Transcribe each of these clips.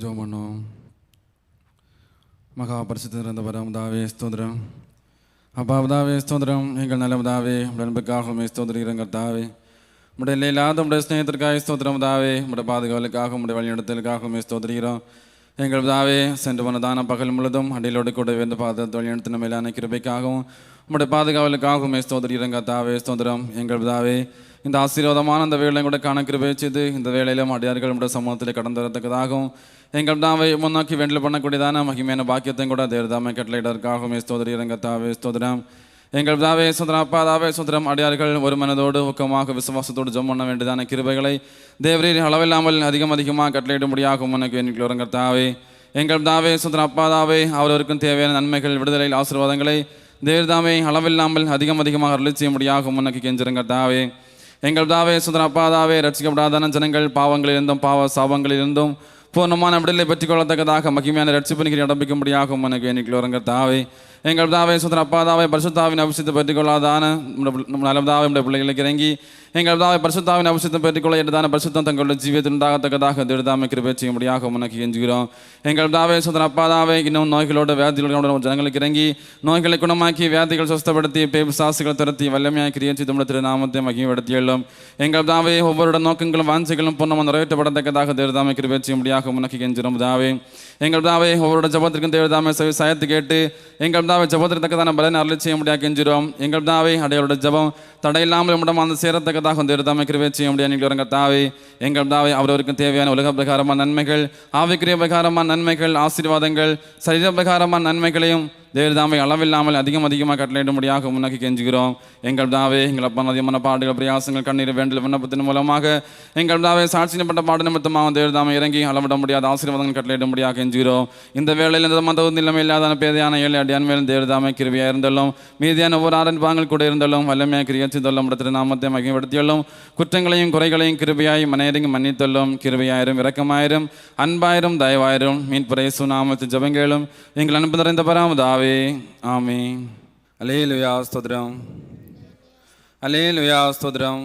ஜோம் பண்ணோம் மகா பரிசுத்த இருந்த பரமதாவே அப்பா பிதாவே ஸ்தோதிரம் எங்கள் நல்ல பிதாவே உடைய அன்புக்காகவும் ஸ்தோத்திரம் கர்த்தாவே. உடைய இல்லை இல்லாத உடைய ஸ்நேகத்திற்காக ஸ்தோத்திரம் தாவே உடைய பாதுகாவலுக்காக உடைய வழிநடத்தலுக்காகவும் ஸ்தோத்திரிக்கிறோம். எங்கள் தாவே சென்று போன தான பகல் முழுதும் அடியிலோடு கூட வந்து பாதத்தை வழிநடத்தின மேலான கிருபைக்காகவும் உங்களுடைய பாதுகாவலுக்காக பாதுகாவலுக்காகவும் ஸ்தோத்திரிக்கிறோம் தாவே ஸ்தோதரம் எங்கள் தாவே இந்த ஆசீர்வாதமான அந்த வேலை கூட காண செய்து இந்த வேலையிலும் அடியார்கள் நம்முடைய சமூகத்தில் கடந்து வரத்தக்கதாகவும் எங்கள் தாவை முன்னோக்கி வேண்டில் பண்ணக்கூடியதான மகிமையான பாக்கியத்தையும் கூட தேர்தாமை கட்டளையிடற்காக கட்டளையிடற்காகவும் இறங்க தாவே ஸ்தோதரம் எங்கள் தாவே சுந்தரம் அப்பா தாவே சுந்தரம் அடியார்கள் ஒரு மனதோடு ஊக்கமாக விசுவாசத்தோடு ஜம் பண்ண வேண்டியதான கிருபைகளை தேவரீர் அளவில்லாமல் அதிகம் அதிகமாக கட்டளையிடும்படியாகும் உனக்கு எனக்கு இறங்க தாவே. எங்கள் தாவே சுந்தரம் அப்பா தாவே அவரவருக்கும் தேவையான நன்மைகள் விடுதலையில் ஆசீர்வாதங்களை தேவதாவே அளவில்லாமல் அதிகம் அதிகமாக அருளி செய்யும்படியாகும் உனக்கு கெஞ்சிருங்க தாவே எங்கள் தாவே சுந்தர தாவே ரட்சிக்கப்படாதான ஜனங்கள் பாவங்களிலிருந்தும் பாவ சாபங்களிலிருந்தும் பூர்ணமான விடுதலை பெற்றுக் கொள்ளத்தக்கதாக மகிமையான ரட்சிப்பு முடியாகும் உனக்கு எண்ணிக்கை வருங்க தாவே எங்கள் தாவே சுந்தர அப்பாதாவை பரிசுத்தாவின் அபிஷத்தை பெற்றுக்கொள்ளாதான நம்ம நலம் நம்முடைய பிள்ளைகளுக்கு இறங்கி எங்கள் தாவை பரிசுத்தாவின் அபிஷத்தை பெற்றுக்கொள்ள என்றதான பரிசுத்தம் தங்களுடைய ஜீவியத்தில் உண்டாகத்தக்கதாக திருதாமை கிருபை செய்ய முடியாக உனக்கு எஞ்சுகிறோம் எங்கள் தாவே சுந்தர அப்பாதாவை இன்னும் நோய்களோட வியாதிகளோட ஜனங்களுக்கு இறங்கி நோய்களை குணமாக்கி வியாதிகள் சுஸ்தப்படுத்தி பேசாசுகள் துரத்தி வல்லமையாக கிரியச்சி தமிழ் திருநாமத்தை மகிமைப்படுத்தியுள்ளோம். எங்கள் தாவே ஒவ்வொருட நோக்கங்களும் வாஞ்சிகளும் பொன்னம நிறைவேற்றப்படத்தக்கதாக தேர்தாமை கிருபை செய்ய முடியாக உனக்கு எஞ்சிரும் தாவே எங்கள் தாவே ஒவ்வொரு ஜபத்திற்கும் தேர்தாமை சாயத்து கேட்டு எங்கள் தாவை ஜபத்திற்கு தக்கதான பலனை அருளி செய்ய முடியாது கெஞ்சிரும் எங்கள் தாவே அடையோட ஜபம் தடையில்லாமல் நம்மிடம் அந்த சேரத்தக்கதாக வந்து தேர்தாமை கிருபை செய்ய முடியாது நீங்கள் வருங்க எங்கள் தாவே அவரவருக்கும் தேவையான உலக பிரகாரமான நன்மைகள் ஆவிக்கிரிய பிரகாரமான நன்மைகள் ஆசீர்வாதங்கள் சரீர பிரகாரமான நன்மைகளையும் தேவதாமை அளவில்லாமல் அதிகம் அதிகமாக கட்டளையிடும்படியாக முன்னோக்கி கெஞ்சுகிறோம். எங்கள் தாவே எங்கள் அப்பா அதிகமான பாடுகள் பிரயாசங்கள் கண்ணீர் வேண்டல் விண்ணப்பத்தின் மூலமாக எங்கள் தாவே சாட்சியப்பட்ட பாடு நிமித்தமாக தேவதாமை இறங்கி அளவிட முடியாத ஆசீர்வாதங்கள் கட்டளையிடும்படியாக கெஞ்சுகிறோம். இந்த வேளையில் இந்த மத நிலைமை இல்லாத பேதையான ஏழை அடியான் மேலும் தேவதாமை கிருவியாக இருந்தாலும் மீதியான ஒவ்வொரு ஆரன் பாங்கள் கூட இருந்தாலும் வல்லமையாக கிரியச்சித்தள்ளும் இடத்துல நாமத்தை மகிமைப்படுத்தியுள்ளோம். குற்றங்களையும் குறைகளையும் கிருபியாய் மனையருங்க மன்னித்தள்ளும் கிருபியாயிரும் இரக்கமாயிரும் அன்பாயிரும் தயவாயிரும் மீன்புரை சுனாமத்து ஜபங்களும். எங்கள் அன்பு நிறைந்த பராமதாவே ஆமே அலே லுயா ஸ்தோத்ரம் அலே லுயா ஸ்தோத்ரம்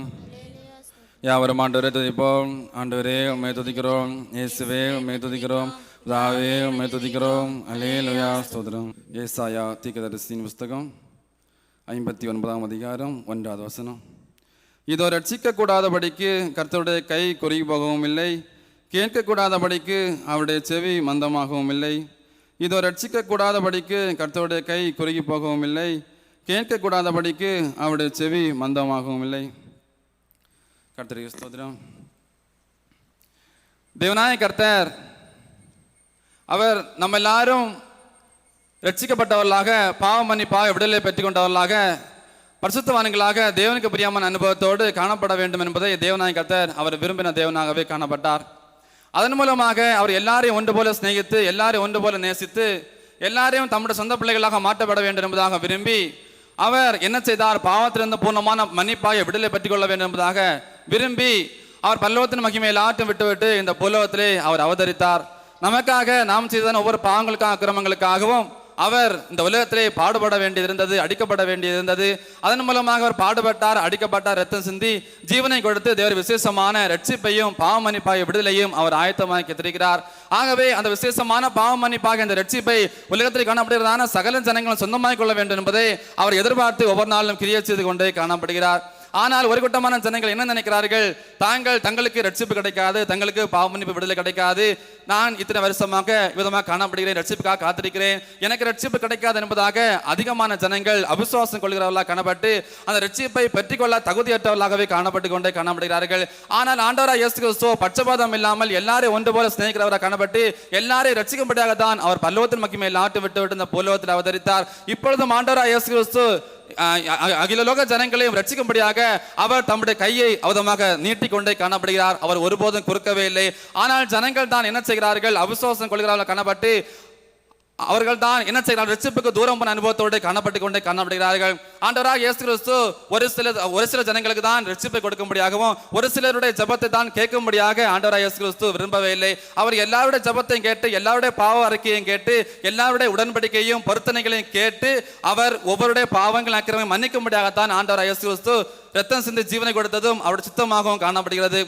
யாவரும் ஆண்டவரே துதிப்போம். ஆண்டவரே உண்மை துதிக்கிறோம். இயேசுவே உண்மை துதிக்கிறோம். தாவே உண்மை துதிக்கிறோம். அலே லுயா ஸ்தோத்ரம் ஏசாயா தீக்கதரிசியின் புஸ்தகம் ஐம்பத்தி ஒன்பதாம் அதிகாரம் ஒன்றாவது வசனம். இதோ ரட்சிக்கக்கூடாதபடிக்கு கர்த்தருடைய கை குறுகி போகவும் இல்லை. கேட்கக்கூடாதபடிக்கு அவருடைய செவி மந்தமாகவும் இல்லை. இதோ ரட்சிக்கக்கூடாதபடிக்கு கர்த்தருடைய கை குறுகி போகவும் இல்லை கேட்கக்கூடாதபடிக்கு அவருடைய செவி மந்தமாகவும் இல்லை கர்த்தருக்கு ஸ்தோத்திரம். தேவநாய கர்த்தர் அவர் நம்ம எல்லாரும் ரட்சிக்கப்பட்டவர்களாக பாவம் பண்ணி பாவ விடுதலை பெற்றுக் கொண்டவர்களாக பரிசுத்தவான்களாக தேவனுக்கு பிரியாமன் அனுபவத்தோடு காணப்பட வேண்டும் என்பதை தேவநாய கர்த்தர் அவர் விரும்பின தேவனாகவே காணப்பட்டார். அதன் மூலமாக அவர் எல்லாரையும் ஒன்று போல சிநேகித்து எல்லாரையும் ஒன்று போல நேசித்து எல்லாரையும் தம்முடைய சொந்த பிள்ளைகளாக மாற்றப்பட வேண்டும் என்பதாக விரும்பி அவர் என்ன செய்தார்? பாவத்திலிருந்து பூர்ணமான மன்னிப்பாக விடுதலை பெற்றுக் கொள்ள வேண்டும் என்பதாக விரும்பி அவர் பல்லவத்தின் மகிமையில் ஆற்றம் விட்டுவிட்டு இந்த புலவத்திலே அவர் அவதரித்தார். நமக்காக நாம் செய்தான ஒவ்வொரு பாவங்களுக்காக அக்கிரமங்களுக்காகவும் அவர் இந்த உலகத்திலே பாடுபட வேண்டியிருந்தது அடிக்கப்பட வேண்டியிருந்தது. அதன் மூலமாக அவர் பாடுபட்டார் அடிக்கப்பட்டார் ரத்தம் சிந்தி ஜீவனை கொடுத்து தேவர் விசேஷமான ரட்சிப்பையும் பாவமணிப்பாய் விடுதலையும் அவர் ஆயத்தமாக்கி திரிகிறார் ஆகவே அந்த விசேஷமான பாவமன்னிப்பாக இந்த ரட்சிப்பை உலகத்தில் காணப்படுகிறதான சகல ஜனங்களும் சொந்தமாக கொள்ள வேண்டும் என்பதை அவர் எதிர்பார்த்து ஒவ்வொரு நாளும் கிரியை செய்து கொண்டே காணப்படுகிறார். ஆனால் ஒரு கூட்டமான ஜனங்கள் என்ன நினைக்கிறார்கள்? தாங்கள் தங்களுக்கு ரட்சிப்பு கிடைக்காது தங்களுக்கு பாவமன்னிப்பு விடுதலை கிடைக்காது. நான் இத்தனை வருஷமாக விதமாக காணப்படுகிறேன் ரட்சிப்புக்காக காத்திருக்கிறேன். எனக்கு ரட்சிப்பு கிடைக்காது என்பதாக அதிகமான ஜனங்கள் அவிசுவாசம் கொள்கிறவர்களாக காணப்பட்டு அந்த ரட்சிப்பை பெற்றுக்கொள்ள தகுதியற்றவர்களாகவே காணப்பட்டு கொண்டே காணப்படுகிறார்கள். ஆனால் ஆண்டவரா இயேசு கிறிஸ்துவோ பட்சபாதம் இல்லாமல் எல்லாரையும் ஒன்று போல சிநேகிக்கிறவராக காணப்பட்டு எல்லாரையும் ரட்சிக்கும்படியாக தான் அவர் பல்லவத்தின் மகிமையில் ஆட்டு விட்டு விட்டு இந்த புல்லவத்தில் அவதரித்தார். இப்பொழுதும் ஆண்டவரா இயேசு கிறிஸ்து அகில லோக ஜனங்களையும் ரட்சிக்கும்படியாக அவர் தம்முடைய கையை அவதமாக நீட்டிக்கொண்டே காணப்படுகிறார். அவர் ஒருபோதும் குறுக்கவே இல்லை. ஆனால் ஜனங்கள் தான் என்ன செய்கிறார்கள்? அவிசுவாசம் கொள்கிறார்கள் காணப்பட்டு அவர்கள் தான் என்ன செய்கிறார்கள்? ரட்சிப்புக்கு தூரம் போன அனுபவத்தோடு காணப்பட்டு கொண்டே காணப்படுகிறார்கள். ஆண்டவராக இயேசு கிறிஸ்து ஒரு சில ஒரு சில ஜனங்களுக்கு தான் ரட்சிப்பை கொடுக்கும்படியாகவும் ஒரு சிலருடைய ஜபத்தை தான் கேட்கும்படியாக ஆண்டவராக இயேசு கிறிஸ்து விரும்பவே இல்லை. அவர் எல்லாருடைய ஜபத்தையும் கேட்டு எல்லாருடைய பாவ அறிக்கையும் கேட்டு எல்லாருடைய உடன்படிக்கையும் பொருத்தனைகளையும் கேட்டு அவர் ஒவ்வொருடைய பாவங்கள் அக்கிரமை மன்னிக்கும்படியாகத்தான் ஆண்டவராக இயேசு கிறிஸ்து ரத்தம் சிந்தி ஜீவனை கொடுத்ததும் அவருடைய சித்தமாகவும் காணப்படுகிறது.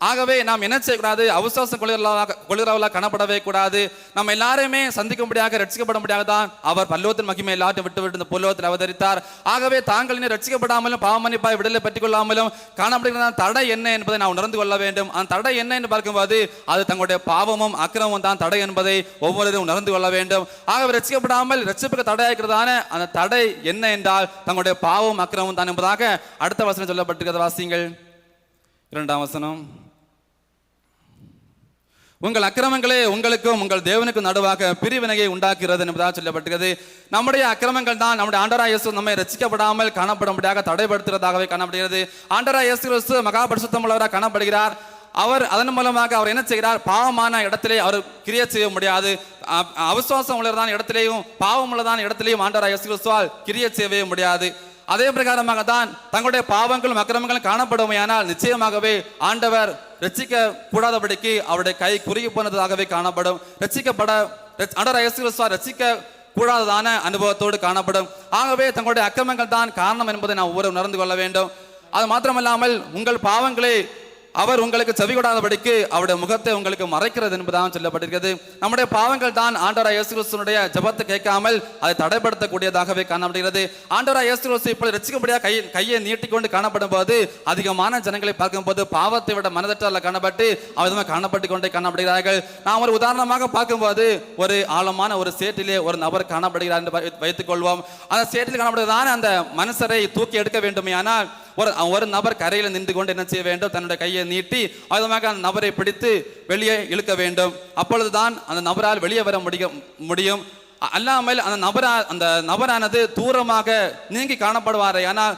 ஆகவே நாம் என்ன செய்யக்கூடாது? அவசரம் கொள்கிறவர்களாக கொள்கிறவர்களாக காணப்படவே கூடாது. நம்ம எல்லாருமே சந்திக்கும்படியாக ரட்சிக்கப்படும்படியாக தான் அவர் பல்லவத்தின் மகிமை எல்லாத்தையும் விட்டு விட்டு இந்த புல்லவத்தில் அவதரித்தார். ஆகவே தாங்கள் இன்னும் ரட்சிக்கப்படாமலும் பாவமன்னிப்பாய் விடுதலை பெற்றுக் கொள்ளாமலும் காணப்படுகிற தடை என்ன என்பதை நான் உணர்ந்து கொள்ள வேண்டும். அந்த தடை என்ன என்று பார்க்கும்போது அது தங்களுடைய பாவமும் அக்கிரமும் தான் தடை என்பதை ஒவ்வொருவரும் உணர்ந்து கொள்ள வேண்டும். ஆகவே ரட்சிக்கப்படாமல் ரட்சிப்புக்கு தடையாக்கிறதான அந்த தடை என்ன என்றால் தங்களுடைய பாவம் அக்கிரமும் தான் என்பதாக அடுத்த வசனம் சொல்லப்பட்டிருக்கிறது வாசிங்கள் இரண்டாம் வசனம். உங்கள் அக்கிரமங்களே உங்களுக்கும் உங்கள் தேவனுக்கும் நடுவாக பிரிவினையை உண்டாக்குகிறது என்பதாக சொல்லப்பட்டுகிறது நம்முடைய அக்கிரமங்கள் தான் நம்முடைய ஆண்டரா இயேசு நம்மை ரசிக்கப்படாமல் காணப்படும்படியாக தடைப்படுத்துகிறதாகவே காணப்படுகிறது. ஆண்டரா இயேசு கிறிஸ்து மகாபரிசுத்தம் உள்ளவராக காணப்படுகிறார். அவர் அதன் மூலமாக அவர் என்ன செய்கிறார்? பாவமான இடத்திலே அவர் கிரியை செய்ய முடியாது. அவசுவாசம் அவிசுவாசம் உள்ளதான இடத்திலேயும் பாவம் உள்ளதான இடத்திலேயும் ஆண்டரா இயேசு கிறிஸ்துவால் கிரியை செய்யவே முடியாது. அதே பிரகாரமாக தான் தங்களுடைய பாவங்களும் அக்கிரமங்களும் காணப்படுமையானால் நிச்சயமாகவே ஆண்டவர் ரட்சிக்க கூடாதபடிக்கு அவருடைய கை குறுகி போனதாகவே காணப்படும். ரசிக்கப்பட ரட்ச- ஆண்டவர் இயேசு கூடாததான அனுபவத்தோடு காணப்படும். ஆகவே தங்களுடைய அக்கிரமங்கள் தான் காரணம் என்பதை நாம் ஒவ்வொரு உணர்ந்து கொள்ள வேண்டும். அது மாத்திரமல்லாமல் உங்கள் பாவங்களை அவர் உங்களுக்கு செவிகொடாதபடிக்கு அவருடைய முகத்தை உங்களுக்கு மறைக்கிறது என்பதாக சொல்லப்பட்டிருக்கிறது. நம்முடைய பாவங்கள் தான் ஆண்டவரா இயேசு கிறிஸ்துனுடைய ஜெபத்தை கேட்காமல் அதை தடைப்படுத்தக்கூடியதாகவே காணப்படுகிறது. ஆண்டவரா இயேசு கிறிஸ்து இப்பொழுது ரசிக்கப்படியாக கை கையை நீட்டிக்கொண்டு காணப்படும் போது அதிகமான ஜனங்களை பார்க்கும்போது பாவத்தை விட மனதற்றால் காணப்பட்டு அவ்விதமாக காணப்பட்டு கொண்டே காணப்படுகிறார்கள். நாம் ஒரு உதாரணமாக பார்க்கும்போது ஒரு ஆழமான ஒரு சேற்றிலே ஒரு நபர் காணப்படுகிறார் என்று வை- வைத்துக் கொள்வோம். அந்த சேட்டில் காணப்படுவதான அந்த மனுஷரை தூக்கி எடுக்க வேண்டுமே ஆனால் ஒரு ஒரு நபர் கரையில் நின்று கொண்டு என்ன செய்ய வேண்டும்? தன்னுடைய கையை நீட்டி விதமாக அந்த நபரை பிடித்து வெளியே இழுக்க வேண்டும். அப்பொழுதுதான் அந்த நபரால் வெளியே வர முடியும் முடியும். அல்லாமல் அந்த நபரா அந்த நபரானது தூரமாக நீங்கி காணப்படுவார். ஆனால்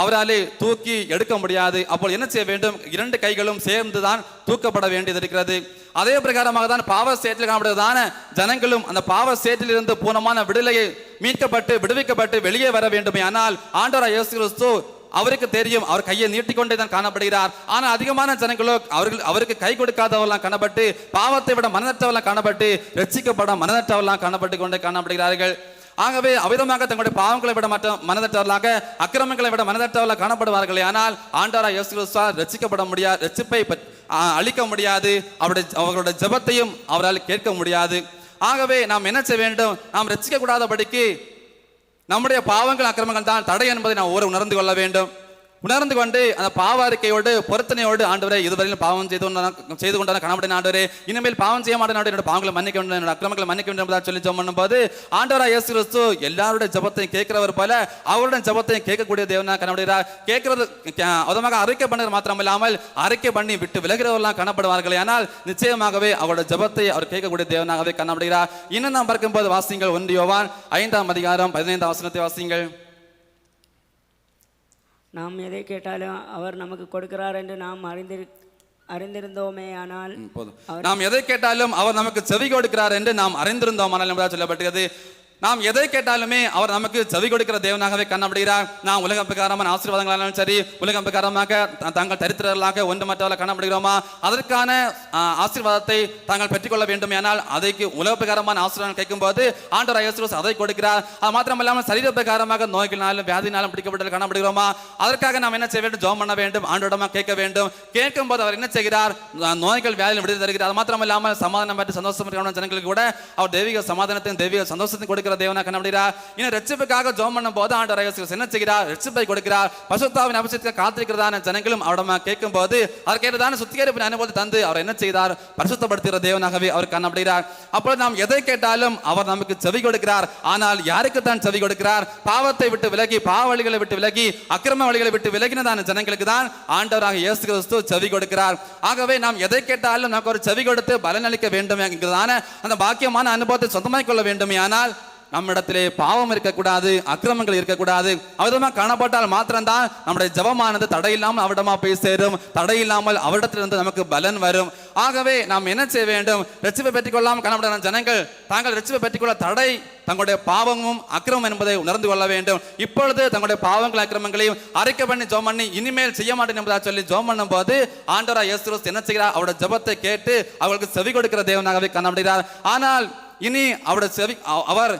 அவராலே தூக்கி எடுக்க முடியாது. அப்போ என்ன செய்ய வேண்டும்? இரண்டு கைகளும் சேர்ந்து தான் தூக்கப்பட வேண்டியது இருக்கிறது. அதே பிரகாரமாக தான் பாவ சேற்றில் காணப்படுவதான ஜனங்களும் அந்த பாவ சேற்றிலிருந்து பூர்ணமான விடுதலையை மீட்கப்பட்டு விடுவிக்கப்பட்டு வெளியே வர வேண்டும். ஆனால் ஆண்டோரா இயேசு கிறிஸ்து அவருக்கு தெரியும். அவர் கையை நீட்டிக்கொண்டே தான் காணப்படுகிறார். ஆனால் அதிகமான ஜனங்களோ அவர்கள் அவருக்கு கை கொடுக்காதவெல்லாம் காணப்பட்டு பாவத்தை விட மனநற்றவர்களாம் காணப்பட்டு ரட்சிக்கப்பட மனநற்றவர்களாம் காணப்பட்டு கொண்டே காணப்படுகிறார்கள். ஆகவே அவிதமாக தங்களுடைய பாவங்களை விட மற்ற மனதற்றவர்களாக அக்கிரமங்களை விட மனதற்றவர்களாக காணப்படுவார்களே. ஆனால் ஆண்டாரா இயேசு கிறிஸ்துவா ரட்சிக்கப்பட முடியாது ரசிப்பை அழிக்க முடியாது. அவருடைய அவர்களுடைய ஜெபத்தையும் அவரால் கேட்க முடியாது. ஆகவே நாம் என்ன செய்ய வேண்டும்? நாம் ரட்சிக்க கூடாதபடிக்கு நம்முடைய பாவங்கள் அக்கிரமங்கள் தான் தடை என்பதை நாம் ஒரு உணர்ந்து கொள்ள வேண்டும். உணர்ந்து கொண்டு அந்த பாவ அறிக்கையோடு பொருத்தனையோடு ஆண்டவரே இதுவரையிலும் பாவம் செய்து செய்து கொண்டான கணவன் ஆண்டவரே இனிமேல் பாவம் செய்ய மாட்டேன் ஆண்டவரே, என்னோட பாவங்களை மன்னிக்க வேண்டும் என்னோட அக்கிரமங்களை மன்னிக்க வேண்டும் என்பதாக சொல்லி ஜெபம் பண்ணும்போது ஆண்டவரா இயேசு கிறிஸ்து எல்லாருடைய ஜெபத்தையும் கேட்கிறவர் போல அவருடைய ஜெபத்தையும் கேட்கக்கூடிய தேவனா கணப்படுகிறார் கேட்கிறது அதமாக அறிக்கை பண்ணுறது மாத்திரமில்லாமல் அறிக்கை பண்ணி விட்டு விலகிறவர்களாம் காணப்படுவார்கள் ஆனால் நிச்சயமாகவே அவரோட ஜெபத்தை அவர் கேட்கக்கூடிய தேவனாகவே காணப்படுகிறார். இன்னும் நாம் பார்க்கும்போது வாசிங்கள் ஒன்று யோவான் ஐந்தாம் அதிகாரம் பதினைந்தாம் வசனத்தை வாசிங்கள். நாம் எதை கேட்டாலும் அவர் நமக்கு கொடுக்கிறார் என்று நாம் அறிந்திரு அறிந்திருந்தோமே ஆனால் நாம் எதை கேட்டாலும் அவர் நமக்கு செவி கொடுக்கிறார் என்று நாம் அறிந்திருந்தோம் ஆனால் என்பதாக சொல்லப்பட்டிருக்கிறது நாம் எதை கேட்டாலுமே அவர் நமக்கு செவி கொடுக்கிற தேவனாகவே காணப்படுகிறார் நாம் உலகம் பிரகாரமான ஆசீர்வாதங்களாலும் சரி உலகம் பிரகாரமாக தங்கள் தாங்கள் தரித்திரர்களாக ஒன்று மற்றவர்கள் காணப்படுகிறோமா அதற்கான ஆசீர்வாதத்தை தாங்கள் பெற்றுக்கொள்ள வேண்டும் ஆனால் அதைக்கு உலக பிரகாரமான ஆசீர்வாதம் கேட்கும்போது ஆண்டவர் இயேசு அதை கொடுக்கிறார். அது மாத்திரமல்லாமல் சரீர பிரகாரமாக நோய்களினாலும் வியாதினாலும் பிடிக்கப்பட்டு காணப்படுகிறோமா அதற்காக நாம் என்ன செய்ய வேண்டும்? ஜோம் பண்ண வேண்டும் ஆண்டோடமா கேட்க வேண்டும். கேட்கும் போது அவர் என்ன செய்கிறார்? நோய்கள் வியாதியில் விடுதலை தருகிறார். அது மாத்திரமல்லாமல் சமாதானம் பெற்று சந்தோஷம் ஜனங்களுக்கு கூட அவர் தெய்வீக சமாதானத்தையும் தெய்வீக சந்தோஷத்தையும் இருக்கிற தேவனா கண்டுபிடிக்கிறார் இன்னும் ரட்சிப்புக்காக ஜோம் பண்ணும் போது ஆண்டவர் இயேசு என்ன செய்கிறார்? ரட்சிப்பை கொடுக்கிறார். பசுத்தாவின் அபிஷேகத்தை காத்திருக்கிறதான ஜனங்களும் அவரிடமா கேட்கும் போது அவர் கேட்டதான சுத்திகரிப்பு அனுபவத்தை தந்து அவர் என்ன செய்தார்? பரிசுத்தப்படுத்துகிற தேவனாகவே அவர் காணப்படுகிறார் அப்பொழுது நாம் எதை கேட்டாலும் அவர் நமக்கு செவி கொடுக்கிறார். ஆனால் யாருக்கு தான் செவி கொடுக்கிறார்? பாவத்தை விட்டு விலகி பாவ வழிகளை விட்டு விலகி அக்கிரம வழிகளை விட்டு விலகினதான ஜனங்களுக்கு தான் ஆண்டவராக இயேசு கிறிஸ்து செவி கொடுக்கிறார். ஆகவே நாம் எதை கேட்டாலும் நமக்கு ஒரு செவி கொடுத்து பலனளிக்க வேண்டும் என்கிறதான அந்த பாக்கியமான அனுபவத்தை சொந்தமாக்கிக் கொள்ள வேண்டுமே. ஆனால் நம்மிடத்திலே பாவம் இருக்கக்கூடாது அக்கிரமங்கள் இருக்கக்கூடாது. அவிதமாக காணப்பட்டால் மாத்திரம்தான் நம்முடைய ஜெபமானது தடையில்லாமல் அவரிடமா போய் சேரும். தடையில்லாமல் அவரிடத்திலிருந்து நமக்கு பலன் வரும். ஆகவே நாம் என்ன செய்ய வேண்டும்? ரட்சிப்பை பெற்றுக்கொள்ளாமல் காணப்பட்ட ஜனங்கள் தாங்கள் ரட்சிப்பை பெற்றுக்கொள்ள தடை. தங்களுடைய பாவமும் அக்கிரமம் என்பதை உணர்ந்து கொள்ள வேண்டும். இப்பொழுது தங்களுடைய பாவங்கள் அக்கிரமங்களையும் அறிக்கை பண்ணி ஜோம் பண்ணி இனிமேல் செய்ய மாட்டேன் என்பதாக சொல்லி ஜோம் பண்ணும் போது ஆண்டவரா இயேசு என்ன செய்கிறார்? அவருடைய ஜெபத்தை கேட்டு அவர்களுக்கு செவி கொடுக்கிற தேவனாகவே காணப்படுகிறார். ஆனால் இனி அவருடைய செவி அவர்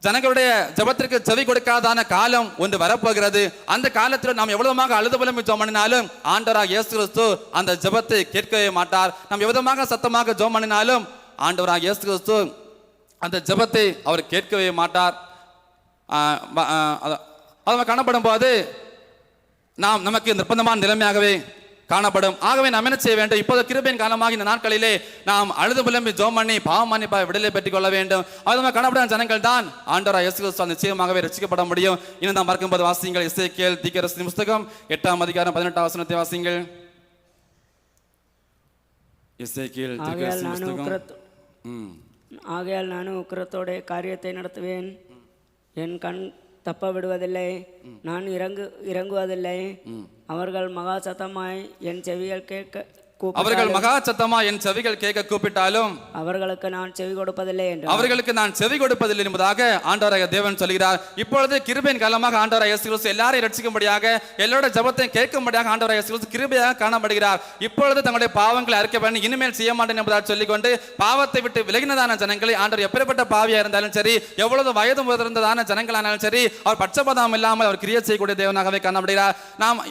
ஜனங்களுடைய ஜெபத்திற்கு செவி கொடுக்காதான காலம் ஒன்று வரப்போகிறது. அந்த காலத்தில் நாம் எவ்வளவுமாக அழுது புலம்பி பண்ணினாலும் ஆண்டவராக இயேசு கிறிஸ்து அந்த ஜெபத்தை கேட்கவே மாட்டார். நாம் எவ்வளவுமாக சத்தமாக ஜோம் பண்ணினாலும் ஆண்டவராக இயேசு கிறிஸ்து அந்த ஜெபத்தை அவர் கேட்கவே மாட்டார். ஆஹ் அத- காணப்படும் போது நாம் நமக்கு நிர்பந்தமான நிலைமையாகவே காணப்படும். ஆகவே நாம் என்ன செய்ய வேண்டும்? இப்போது கிருபையின் காலமாக இந்த நாட்களிலே நாம் அழுது புலம்பி ஜோம் பண்ணி பாவம் மன்னிப்பா விடுதலை பெற்றுக் கொள்ள வேண்டும். அது மாதிரி காணப்படும் ஜனங்கள் தான் ஆண்டவராக இயேசு கிறிஸ்து நிச்சயமாகவே ரசிக்கப்பட முடியும். இன்னும் நாம் பார்க்கும்போது வாசிங்கள் இசைக்கேல் தீக்கரசின் புஸ்தகம் எட்டாம் அதிகாரம் பதினெட்டாம் வசனத்தை வாசிங்கள். இசைக்கேல் ஆகையால் தீக்கரசின் நானும் புஸ்தகம். ஆகையால் நானும் உக்கிரத்தோட காரியத்தை நடத்துவேன். என் கண் தப்ப விடுவதில்லை. நான் இறங்கு இறங்குவதில்லை. அவர்கள் மகா சத்தமாய் என் செவிகள் கேட்க அவர்கள் மகா சத்தமா என் செவிகள் கேட்க கூப்பிட்டாலும் அவர்களுக்கு நான் செவி கொடுப்பதில்லை என்று அவர்களுக்கு நான் செவி கொடுப்பதில்லை என்பதாக ஆண்டவராக தேவன் சொல்கிறார். இப்பொழுது கிருபையின் காலமாக ஆண்டவராக இயேசு கிறிஸ்து எல்லாரையும் ரட்சிக்கும்படியாக எல்லாரோட ஜெபத்தையும் கேட்கும்படியாக ஆண்டவராக இயேசு கிறிஸ்து கிருபையாக காணப்படுகிறார். இப்பொழுது தங்களுடைய பாவங்களை அறிக்கை பண்ணி இனிமேல் செய்ய மாட்டேன் என்பதாக சொல்லிக்கொண்டு பாவத்தை விட்டு விலகினதான ஜனங்களை ஆண்டவர் எப்பேற்பட்ட பாவியா இருந்தாலும் சரி எவ்வளவு வயது முதிர்ந்ததான ஜனங்களானாலும் சரி அவர் பட்சபாதம் இல்லாமல் அவர் கிரியை செய்யக்கூடிய தேவனாகவே காணப்படுகிறார். நாம்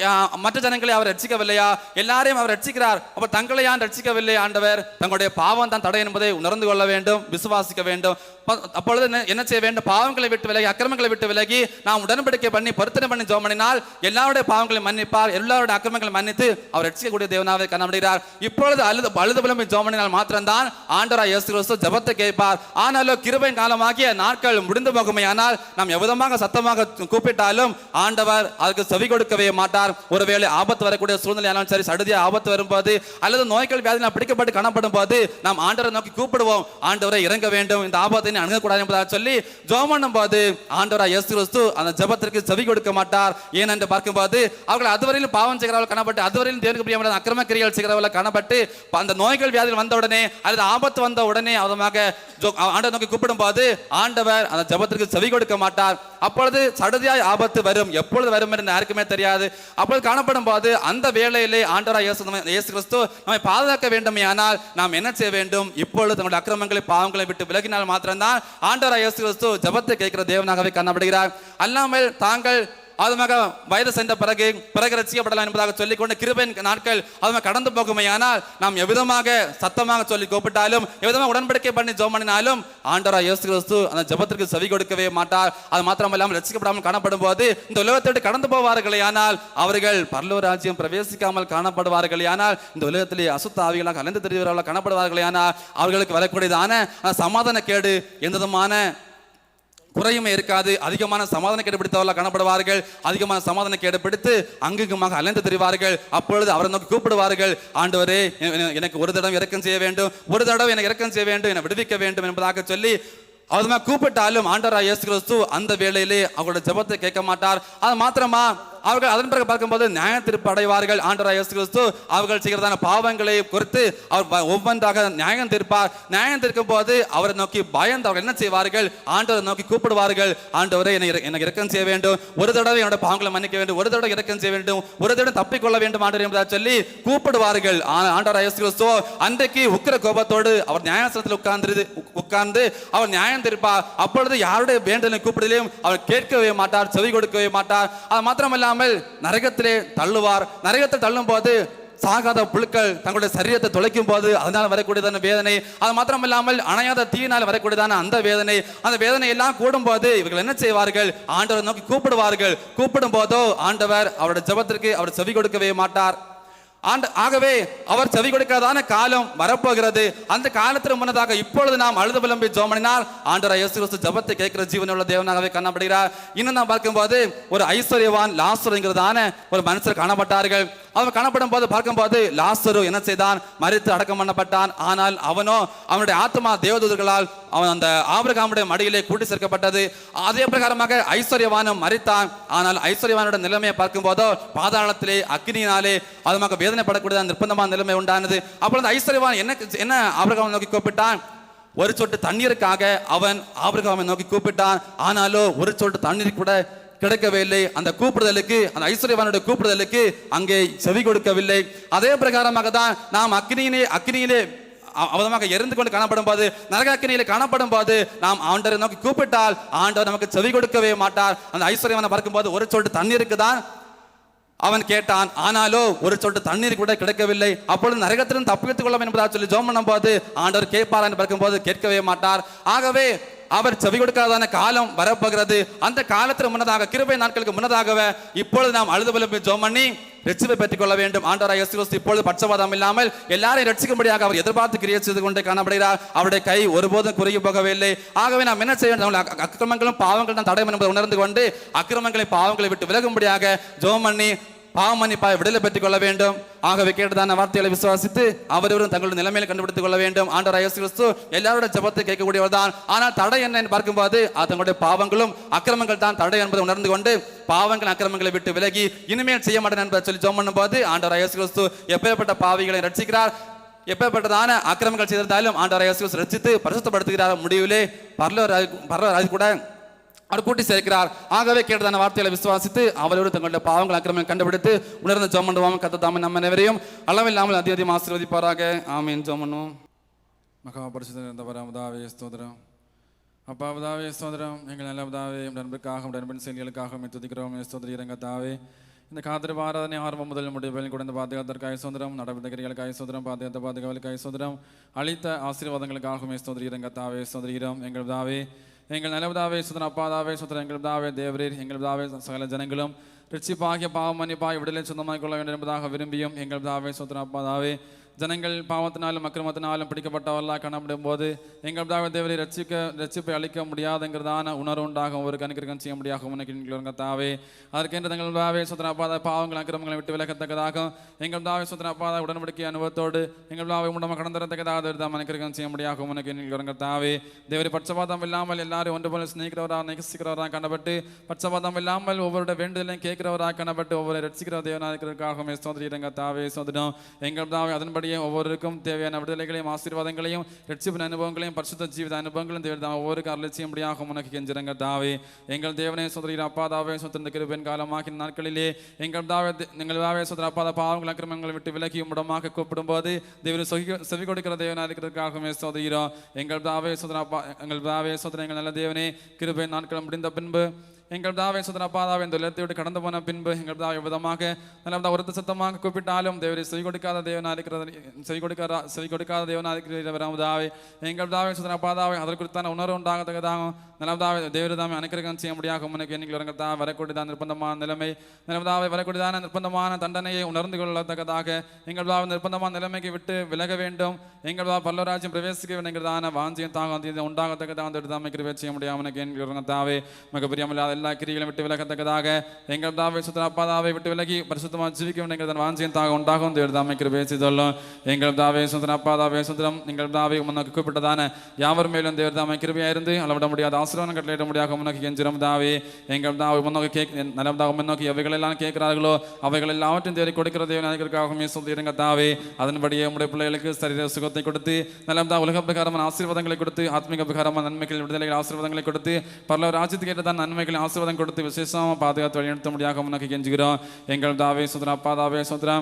மற்ற ஜனங்களை அவர் ரட்சிக்கவில்லையா எல்லாரையும் அவர் ரட்சிக்கிறார் அப்ப தங்களை யான் ரட்சிக்கவில்லை ஆண்டவர். தங்களுடைய பாவம் தான் தடை என்பதை உணர்ந்து கொள்ள வேண்டும் விசுவாசிக்க வேண்டும். அப்பொழுது என்ன- செய்ய வேண்டும்? பாவங்களை விட்டு விலகி அக்கிரமங்களை விட்டு விலகி நாம் உடன்படிக்கை பண்ணி பொருத்தனை பண்ணி ஜோம் பண்ணினால் எல்லாருடைய பாவங்களை மன்னிப்பார் எல்லாருடைய அக்கிரமங்களை மன்னித்து அவர் ரட்சிக்கக்கூடிய தேவனாக காணப்படுகிறார் இப்பொழுது அழுது அழுது புலம்பி ஜோம் பண்ணினால் மாத்திரம்தான் ஆண்டரா இயேசு கிறிஸ்து ஜெபத்தை கேட்பார். ஆனாலும் கிருபை காலமாகிய நாட்கள் முடிந்து போகுமையானால் நாம் எவ்விதமாக சத்தமாக கூப்பிட்டாலும் ஆண்டவர் அதுக்கு செவி கொடுக்கவே மாட்டார். ஒருவேளை ஆபத்து வரக்கூடிய சூழ்நிலையானாலும் சரி சடுதியாக ஆபத்து வரும்போது அல்லது நோய்கள் வியாதினால் பிடிக்கப்பட்டு காணப்படும் போது நாம் ஆண்டவரை நோக்கி கூப்பிடுவோம். ஆண்டவரை இறங்க வேண்டும். இந்த ஆபத்தை நீ அணுகக்கூடாது என்பதாக சொல்லி ஜெபம் பண்ணும் போது இயேசு கிறிஸ்து அந்த ஜபத்திற்கு செவி கொடுக்க மாட்டார். ஏனென்று பார்க்கும்போது அவர்கள் அதுவரையிலும் பாவம் செய்கிறவர்கள் காணப்பட்டு அதுவரையிலும் தேவனுக்கு பிரியமான அக்கிரம கிரியைகள் செய்கிறவர்கள் காணப்பட்டு அந்த நோய்கள் வியாதிகள் வந்த உடனே அல்லது ஆபத்து வந்த உடனே அவதமாக ஆண்டவர் நோக்கி கூப்பிடும் போது ஆண்டவர் அந்த ஜபத்திற்கு செவி கொடுக்க மாட்டார். அப்பொழுது சடுதியாய் ஆபத்து வரும். எப்பொழுது வரும் என்று யாருக்குமே தெரியாது. அப்பொழுது காணப்படும் போது அந்த வேளையிலே ஆண்டவராக இயேசு இயேசு கிறிஸ்து நம்மை பாதுகாக்க வேண்டுமே ஆனால் நாம் என்ன செய்ய வேண்டும்? இப்பொழுது தங்களுடைய அக்கிரமங்களை பாவங்களை விட்டு விலகினால் மாத்திரம்தான் ஆண்டவராய் இயேசு கிறிஸ்து ஜபத்தை கேட்கிற தேவனாகவே காணப்படுகிறார் அல்லாமல் தாங்கள் அதுமாக வயது சென்ற பிறகு பிறகு ரசிக்கப்படலாம் என்பதாக சொல்லிக்கொண்டு கிருபையின் நாட்கள் அதுமாக கடந்து போகுமையானால் நாம் எவ்விதமாக சத்தமாக சொல்லி கூப்பிட்டாலும் எவ்விதமாக உடன்படிக்கை பண்ணி ஜோமனினாலும் பண்ணினாலும் ஆண்டவராய் இயேசு கிறிஸ்து அந்த ஜபத்திற்கு செவி கொடுக்கவே மாட்டார். அது மாத்திரமல்லாமல் ரசிக்கப்படாமல் காணப்படும் போது இந்த உலகத்தை விட்டு கடந்து போவார்களே ஆனால் அவர்கள் பரலோக ராஜ்யம் பிரவேசிக்காமல் காணப்படுவார்களே ஆனால் இந்த உலகத்திலே அசுத்த ஆவிகளாக அலைந்து தெரிவர்களாக காணப்படுவார்களே ஆனால் அவர்களுக்கு வரக்கூடியதான சமாதான கேடு எந்தவிதமான குறையுமே இருக்காது. அதிகமான சமாதான கேடு காணப்படுவார்கள். அதிகமான சமாதான கேடு பிடித்து அங்குங்குமாக அலைந்து தெரிவார்கள். அப்பொழுது அவரை நோக்கி கூப்பிடுவார்கள். ஆண்டவரே எனக்கு ஒரு தடவை இறக்கம் செய்ய வேண்டும். ஒரு தடவை எனக்கு இறக்கம் செய்ய வேண்டும். என்னை விடுவிக்க வேண்டும் என்பதாக சொல்லி அதுமா கூப்பிட்டாலும் ஆண்டவராய் இயேசு கிறிஸ்து அந்த வேளையிலே அவங்களோட ஜெபத்தை கேட்க மாட்டார். அது மாத்திரமா அவர்கள் அதன் பிறகு பார்க்கும்போது நியாய தீர்ப்பு அடைவார்கள் இயேசு கிறிஸ்து அவர்கள் செய்கிறதான பாவங்களை குறித்து அவர் ஒவ்வொன்றாக நியாயம் தீர்ப்பார். நியாயம் தீர்க்கும் போது அவரை நோக்கி பயந்து அவர்கள் என்ன செய்வார்கள்? ஆண்டவரை நோக்கி கூப்பிடுவார்கள். ஆண்டவரை என்னை எனக்கு இறக்கம் செய்ய வேண்டும். ஒரு தடவை என்னோட பாவங்களை மன்னிக்க வேண்டும். ஒரு தடவை இறக்கம் செய்ய வேண்டும். ஒரு தடவை தப்பிக்கொள்ள வேண்டும் ஆண்டவர் என்பதாக சொல்லி கூப்பிடுவார்கள். ஆண்டவர் ஆண்டவராய் இயேசு கிறிஸ்து அன்றைக்கு உக்கிர கோபத்தோடு அவர் நியாயசனத்தில் உட்கார்ந்து உட்கார்ந்து அவர் நியாயம் தீர்ப்பார். அப்பொழுது யாருடைய வேண்டலை கூப்பிடலையும் அவர் கேட்கவே மாட்டார் செவி கொடுக்கவே மாட்டார். அது மாத்திரமல்லாமல் நரகத்திலே தள்ளுவார். நரகத்தில் தள்ளும் போது சாகாத புழுக்கள் தங்களுடைய சரீரத்தை துளைக்கும் போது அதனால் வரக்கூடியதான வேதனை. அது மாத்திரமில்லாமல் அணையாத தீயினால் வரக்கூடியதான அந்த வேதனை. அந்த வேதனை எல்லாம் கூடும்போது இவர்கள் என்ன செய்வார்கள்? ஆண்டவரை நோக்கி கூப்பிடுவார்கள். கூப்பிடும் போதோ ஆண்டவர் அவருடைய ஜெபத்திற்கு அவர் செவி கொடுக்கவே மாட்டார். ஆண்ட ஆகவே அவர் செவி கொடுக்காதான காலம் வரப்போகிறது. அந்த காலத்திற்கு முன்னதாக இப்பொழுது நாம் அழுது விளம்பி ஜோமனினால் ஆண்டவர் இயேசு கிறிஸ்து ஜெபத்தை கேட்கிற ஜீவனுள்ள தேவனாகவே காணப்படுகிறார். இன்னும் நாம் பார்க்கும்போது ஒரு ஐஸ்வர்யவான் லாசுருங்கிறதான ஒரு மனுஷர் காணப்பட்டார்கள். அவர் காணப்படும் போது பார்க்கும்போது லாசரு என்ன செய்தான்? மறித்து அடக்கம் பண்ணப்பட்டான். ஆனால் அவனோ அவனுடைய ஆத்மா தேவதூதர்களால் அவன் அந்த ஆபிரகாமுடைய மடியிலே கூட்டி சேர்க்கப்பட்டது. அதே பிரகாரமாக ஐஸ்வர்யவானும் மறித்தான் ஆனால் ஐஸ்வர்யவானோட நிலைமையை பார்க்கும்போதோ பாதாளத்திலே அக்னியினாலே அதுமாக வேதனைப்படக்கூடிய நிர்பந்தமான நிலைமை உண்டானது. அப்பொழுது ஐஸ்வர்யவான் என்ன என்ன ஆபிரகாமை நோக்கி கூப்பிட்டான்? ஒரு சொட்டு தண்ணீருக்காக அவன் ஆபிரகாமை நோக்கி கூப்பிட்டான். ஆனாலும் ஒரு சொட்டு தண்ணீர் கூட கிடைக்கவே இல்லை. அந்த கூப்பிடுதலுக்கு அந்த ஐஸ்வர்யவானுடைய கூப்பிடுதலுக்கு அங்கே செவி கொடுக்கவில்லை. அதே பிரகாரமாக தான் நாம் அக்னியிலே அக்னியிலே அவதமாக எரிந்து கொண்டு காணப்படும் போது நரகாக்கினியில் காணப்படும் போது நாம் ஆண்டவரை நோக்கி கூப்பிட்டால் ஆண்டவர் நமக்கு செவி கொடுக்கவே மாட்டார். அந்த ஐஸ்வர்யவனை பார்க்கும்போது ஒரு சொட்டு தண்ணீருக்கு தான் அவன் கேட்டான். ஆனாலோ ஒரு சொட்டு தண்ணீர் கூட கிடைக்கவில்லை. அப்பொழுது நரகத்திலிருந்து தப்பித்துக் கொள்ளும் என்பதாக சொல்லி ஜோம் பண்ணும்போது ஆண்டவர் கேட்பார் என்று பார்க்கும்போது கேட்கவே மாட்டார். ஆகவே அவர் செவி கொடுக்காதான காலம் வரப்போகிறது. அந்த காலத்தில் முன்னதாக கிருபை நாட்களுக்கு முன்னதாகவே இப்பொழுது நாம் அழுது விளம்பி ஜோம் பண்ணி ரட்சிப்பை பெற்றுக் கொள்ள வேண்டும். ஆண்டவராய் இயேசு கிறிஸ்து இப்பொழுது பட்சபாதம் இல்லாமல் எல்லாரையும் ரட்சிக்கும்படியாக அவர் எதிர்பார்த்து கிரியை செய்து கொண்டு காணப்படுகிறார். அவருடைய கை ஒருபோதும் குறுகி போகவில்லை. ஆகவே நாம் என்ன செய்ய வேண்டும்? அக்கிரமங்களும் பாவங்களும் தான் தடயம் என்பதை உணர்ந்து கொண்டு அக்கிரமங்களை பாவங்களை விட்டு விலகும்படியாக ஜோம் பண்ணி பாவமன்னிப்பாய் விடுதலை பெற்றுக் கொள்ள வேண்டும். ஆகவே கேட்டதான வார்த்தைகளை விசுவாசித்து அவரவரும் தங்களுடைய நிலைமையில கண்டுபிடித்துக் கொள்ள வேண்டும். ஆண்டவர் இயேசு கிறிஸ்து எல்லாரோட ஜபத்தை கேட்கக்கூடியவர் தான். ஆனால் தடை என்ன என்று பார்க்கும்போது அது தங்களுடைய பாவங்களும் அக்கிரமங்கள் தான். தடை என்பதை உணர்ந்து கொண்டு பாவங்கள் அக்கிரமங்களை விட்டு விலகி இனிமேல் செய்ய மாட்டேன் என்பதை சொல்லி ஜோம் பண்ணும்போது ஆண்டவர் இயேசு கிறிஸ்து எப்பேற்பட்ட பாவிகளை ரட்சிக்கிறார். எப்பேற்பட்டதான அக்கிரமங்கள் செய்திருந்தாலும் ஆண்டவர் இயேசு கிறிஸ்து ரட்சித்து பரிசுத்தப்படுத்துகிறார். முடிவிலே பரலோக ராஜ்- பரலோக கூட அவர் கூட்டி சேர்க்கிறார். ஆகவே கேட்டதான வார்த்தைகளை விசுவாசித்து அவரோடு தங்களுடைய பாவங்கள் அக்கிரமம் கண்டுபிடித்து உணர்ந்த ஜோம் பண்ணுவோம். கத்த நம்ம அனைவரையும் அளவில்லாமல் அதி அதிகம் ஆசீர்வதிப்பாராக. ஆமீன். ஜோம் பண்ணுவோம். மகா பரிசுதாவே இருந்த அப்பா உதாவே ஸ்தோத்திரம். எங்கள் நல்ல பிதாவே உடைய நண்பன் உடைய செயல்களுக்காக உம்மை துதிக்கிறோம். ஸ்தோத்திரி தாவே. இந்த காத்திருப்பு ஆராதனை ஆரம்பம் முதல் முடிவில் கூட பாதுகாத்தற்காய் சுதந்திரம் நடந்த சுதந்திரம் பாதுகாத்த பாதுகாவலுக்காய் சுதந்திரம் அளித்த ஆசீர்வாதங்களுக்காக ஸ்தோத்திரி தாவே ஸ்தோத்திரிகிறோம் எங்கள் தாவே எங்கள் நல்லதாவே சுதன் அப்பாதாவே சுதன் எங்கள் தாவே தேவரீர் எங்கள் தாவே சகல ஜனங்களும். ரிச்சிப்பாகிய பாவம் மன்னிப்பாய் விடுதலை சொந்தமாக்கிக் கொள்ள வேண்டும் என்பதாக விரும்பியும் எங்கள் தாவே சுதன் ஜனங்கள் பாவத்தினாலும் அக்கிரமத்தினாலும் பிடிக்கப்பட்டவர்களாக காணப்படும் போது எங்கள் தேவரை ரட்சிக்க ரட்சிப்பை அளிக்க முடியாதுங்கிறதான உணர்வு உண்டாகும். ஒரு கணக்கிற்கும் செய்ய முடியாகும். உனக்கு தாவே அதற்கென்று தங்கள் தாவே சுதன் அப்பாத பாவங்கள் அக்கிரமங்களை விட்டு விலகத்தக்கதாகும் எங்கள் தாவே சுதன் அப்பாத உடன்படிக்கை அனுபவத்தோடு எங்கள் தாவை உடம்ப கடந்தரத்தக்கதாக தாம் மனக்கிற்கும் செய்ய முடியாகும். உனக்கு தாவே தேவரை பட்சபாதம் இல்லாமல் எல்லாரும் ஒன்று போல சிநேகிக்கிறவராக நேசிக்கிறவராக காணப்பட்டு பட்சபாதம் இல்லாமல் ஒவ்வொரு வேண்டுதலையும் கேட்கிறவராக காணப்பட்டு ஒவ்வொரு ரட்சிக்கிற தேவனாக ஸ்தோதிரங்க தாவே சோதனம். எங்கள் தாவே அதன்படியே ஒவ்வொருக்கும் தேவையான விடுதலைகளையும் ஆசீர்வாதங்களையும் ரட்சிப்பின் அனுபவங்களையும் பரிசுத்த ஜீவித அனுபவங்களும் தேவை ஒவ்வொரு ஒவ்வொருக்கு அருளச்சியும் முடியாக உனக்கு கெஞ்சிரங்க தாவே. எங்கள் தேவனே சுதரின் அப்பா தாவே சுத்திருந்த கிருபெண் காலமாக்கின நாட்களிலே எங்கள் தாவே எங்கள் தாவே சுதர அப்பா பாவங்கள் அக்கிரமங்களை விட்டு விலகி உடமாக கூப்பிடும்போது தேவன் செவி செவி கொடுக்கிற தேவனாக இருக்கிறதுக்காகவே சோதகிறோம். எங்கள் தாவே சுதர அப்பா எங்கள் தாவே சுதர எங்கள் நல்ல தேவனே கிருபை நாட்கள் முடிந்த பின்பு எங்கள் தாவை சுதனப்பாதாவை இந்த உலகத்தை விட்டு கடந்து போன பின்பு எங்கள் தாவை விதமாக நல்ல ஒருத்த சத்தமாக கூப்பிட்டாலும் தேவரை செய் கொடுக்காத தேவனா இருக்கிறது செய் கொடுக்காத செய் கொடுக்காத தேவனா இருக்கிற தாவை. எங்கள் தாவை சுதனப்பாதாவை அதற்குத்தான உணர்வு உண்டாகத்தக்கதாகும் நிலவதாவை தேவதாமை அனுக்கிரகம் செய்ய முடியாகும் உனக்கு எண்ணிக்கை இறங்கத்தா வரக்கூடியதான் நிர்பந்தமான நிலைமை நிலவதாவை வரக்கூடியதான நிர்பந்தமான தண்டனையை உணர்ந்து கொள்ளத்தக்கதாக எங்கள் தாவை நிர்பந்தமான நிலைமைக்கு விட்டு விலக வேண்டும். எங்கள் தாவை பல்லவராஜ்யம் பிரவேசிக்க வேண்டுங்கிறதான வாஞ்சியம் தாகம் உண்டாகத்தக்கதாக அந்த தாமை கிருபை செய்ய முடியாமல் உனக்கு எண்ணிக்கை இறங்கத்தாவே மிக பிரியமில்லாத எல்லா கிரிகளும் விட்டு விலகத்தக்கதாக எங்கள் தாவை சுத்தர அப்பாதாவை விட்டு விலகி பரிசுத்தமாக ஜீவிக்க வேண்டும் தன் வாஞ்சியம் தாக உண்டாகும். தேவ தாமை சொல்லும். எங்கள் தாவே சுந்தர அப்பாதாவே சுந்தரம் எங்கள் தாவை உனக்கு கூப்பிட்டதான யாவர் மேலும் தேவ தாமை இருந்து அளவிட முடியாத ஆசீர்வாதம் கட்டளையிட முடியாத உனக்கு கெஞ்சிரம் தாவே எங்கள் தாவை முன்னோக்கி கேக் நலம்தாக முன்னோக்கி அவைகள் எல்லாம் கேட்கிறார்களோ அவைகள் எல்லாவற்றையும் தேடி கொடுக்கிற தேவனாக சொல்லிடுங்க தாவே அதன்படியே உடைய பிள்ளைகளுக்கு சரீர சுகத்தை கொடுத்து நலம் தான் உலக பிரகாரமான ஆசீர்வாதங்களை கொடுத்து ஆத்மீக பிரகாரமான நன்மைகள் விடுதலை ஆசீர்வாதங்களை கொடுத்து பல ராஜ்யத்துக்கு ஏற்றதான் நன்மைகளை ஆசீர்வாதம் கொடுத்து விசேஷமாக பாதுகாத்து வழிநடத்த முடியாக உனக்கு கெஞ்சுகிறோம். எங்கள் தாவே சுதரா அப்பா தாவே சுதரா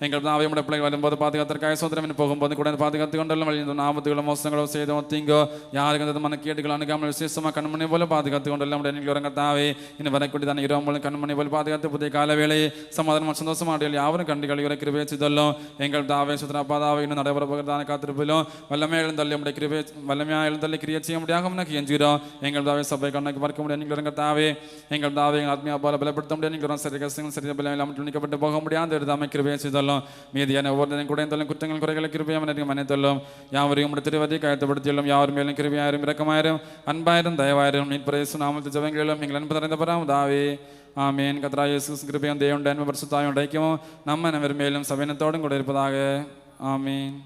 எங்கள் தாவே பிள்ளைகள் வரும்போது பாதுகாத்திற்காக சுதரம் போகும்போது கூட பாதுகாத்து கொண்டெல்லாம் வழி ஆபத்துகளும் மோசங்களோ செய்தோ தீங்கோ யாருக்கு அந்த மன கேட்டுகள் அணுகாமல் விசேஷமாக கண்மணி போல பாதுகாத்து கொண்டெல்லாம் நீங்கள் உறங்க தாவே இன்னும் வரக்கூடியதான இரவு மூலம் கண்மணி போல பாதுகாத்து புதிய கால சமாதானமாக சமாதானம் சந்தோஷமாக யாவரும் கண்டுகள் இவரை கிருபை செய்தோம் எங்கள் தாவே சுதரா அப்பா இன்னும் நடைபெற போகிறதான காத்திருப்பிலும் வல்லமையாக எழுந்தள்ளி உடைய கிருபை வல்லமையாக எழுந்தள்ளி கிரியை செய்ய முடியாத உனக்கு எஞ்சுகிறோம் எங்கள் தாவே சபை கண்ணுக்கு பார்க்க முடியாது நீங்கள் இறங்க தாவே எங்கள் தாவே எங்கள் ஆத்மியா போல பலப்படுத்த முடியாது நீங்கள் சரி கஷ்டங்கள் சரி பலம் இல்லாமல் துணிக்கப்பட்டு போக முடியாது எடுத்தாமை கிருபையை செய்தோம் மீதியான ஒவ்வொருத்தரையும் கூட இருந்தாலும் குற்றங்கள் குறைகளை கிருபையாக எனக்கு மன்னித்தல்லும் யாவரையும் உடைய திருவதி காயத்தப்படுத்தியும் யாவர் மேலும் கிருபையாயிரும் இரக்கமாயிரும் அன்பாயிரும் தயவாயிரும். மீட்பரேசு நாமத்து ஜபங்களிலும் எங்கள் அன்பு நிறைந்த பராம தாவே ஆமேன். கத்ரா இயேசு கிருபையும் தேவன் அன்பு பரிசுத்தாயும் உடைக்கவும். நம்ம நவர்